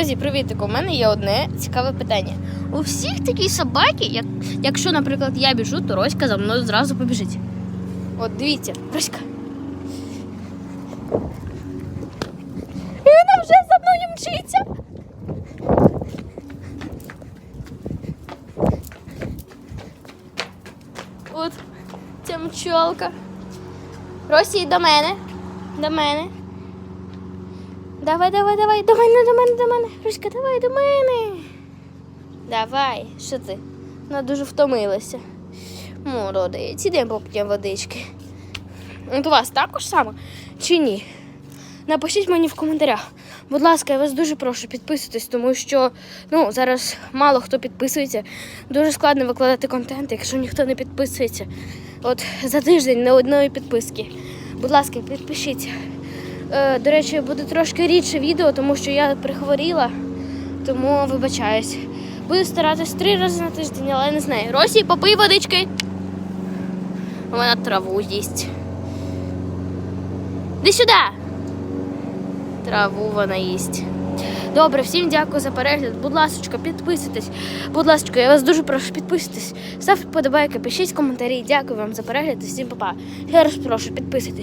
Друзі, привітик, у мене є одне цікаве питання. У всіх такі собаки, як, якщо, наприклад, я біжу, то Роська за мною зразу побіжить. От дивіться, Роська. І вона вже за мною мчиться. От ця мчолка. Росі, до мене. До мене. Давай, давай, давай, до мене, до мене, до мене. Руська, давай до мене. Давай, що ти? Вона дуже втомилася. Молодець, ідемо поп'ємо водички. От у вас також само чи ні? Напишіть мені в коментарях. Будь ласка, я вас дуже прошу підписуйтесь, тому що ну, зараз мало хто підписується. Дуже складно викладати контент, якщо ніхто не підписується. От за тиждень не одної підписки. Будь ласка, підпишіться. Е, до речі, буде трошки рідше відео, тому що я прихворіла, тому вибачаюсь. Буду старатись три рази на тиждень, але не знаю. Росі, попий водички. Вона траву їсть. Іди сюди. Траву вона їсть. Добре, всім дякую за перегляд. Будь ласка, підписуйтесь. Будь ласка, я вас дуже прошу підписуйтесь. Ставте вподобайки, пишіть коментарі. Дякую вам за перегляд і всім па-па. Я раз прошу, підписуйтесь.